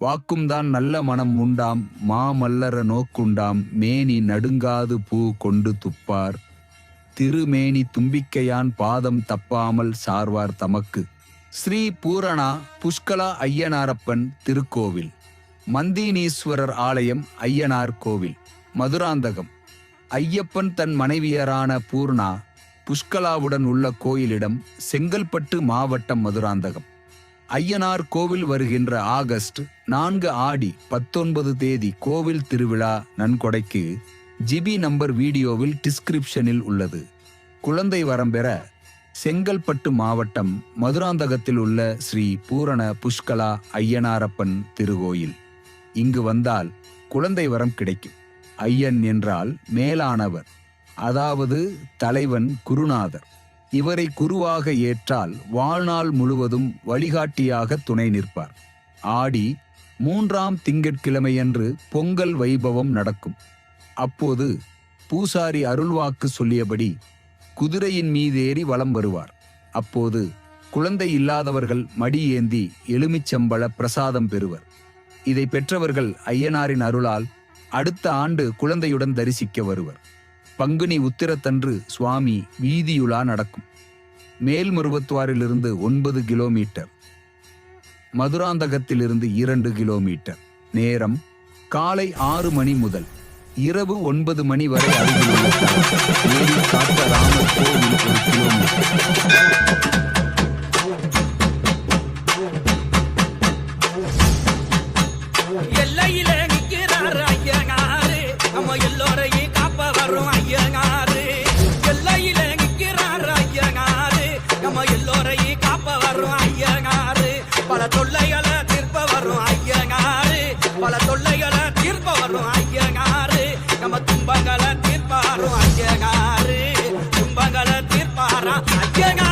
வாக்கும்தான் நல்ல மனம் உண்டாம் மாமல்லர நோக்குண்டாம் மேனி நடுங்காது பூ கொண்டு துப்பார். திருமேனி தும்பிக்கையான் பாதம் தப்பாமல் சார்வார் தமக்கு. ஸ்ரீ பூரணா புஷ்கலா ஐயனாரப்பன் திருக்கோவில். மந்தீனீஸ்வரர் ஆலயம் ஐயனார் கோவில். மதுராந்தகம். ஐயப்பன் தன் மனைவியரான பூர்ணா புஷ்கலாவுடன் உள்ள கோயிலிடம் செங்கல்பட்டு மாவட்டம் மதுராந்தகம். ஐயனார் கோவில் வருகின்ற ஆகஸ்ட் நான்கு ஆடி பத்தொன்பது தேதி கோவில் திருவிழா நன்கொடைக்கு ஜிபி நம்பர் வீடியோவில் டிஸ்கிரிப்ஷனில் உள்ளது. குழந்தை வரம் பெற செங்கல்பட்டு மாவட்டம் மதுராந்தகத்தில் உள்ள ஸ்ரீ பூரண புஷ்கலா ஐயனாரப்பன் திருக்கோயில். இங்கு வந்தால் குழந்தை வரம் கிடைக்கும். ஐயன் என்றால் மேலானவர் அதாவது தலைவன் குருநாதர். இவரை குருவாக ஏற்றால் வாழ்நாள் முழுவதும் வழிகாட்டியாக துணை நிற்பார். ஆடி மூன்றாம் திங்கட்கிழமையன்று பொங்கல் வைபவம் நடக்கும். அப்போது பூசாரி அருள்வாக்கு சொல்லியபடி குதிரையின் மீதேறி வலம் வருவார். அப்போது குழந்தை இல்லாதவர்கள் மடியேந்தி எலுமிச்சம்பள எலுமிச்சம்பழ பிரசாதம் பெறுவர். இதை பெற்றவர்கள் ஐயனாரின் அருளால் அடுத்த ஆண்டு குழந்தையுடன் தரிசிக்க வருவர். பங்குனி உத்திரத்தன்று சுவாமி வீதியுலா நடக்கும். மேல்மருவத்துவாரிலிருந்து ஒன்பது கிலோமீட்டர். மதுராந்தகத்திலிருந்து இரண்டு கிலோமீட்டர். நேரம் காலை ஆறு மணி முதல். இரவு ஒன்பது மணி வரை அருகிலுள்ள ராமர் கோவில் ஒரு கிலோமீட்டர். எல்லையில ஐயனாரு. நம்ம எல்லோரையும் துன்பங்களை தீர்ப்பாரும் அங்கேகாரு. துன்பங்களை தீர்ப்பாரா அங்கேகாரு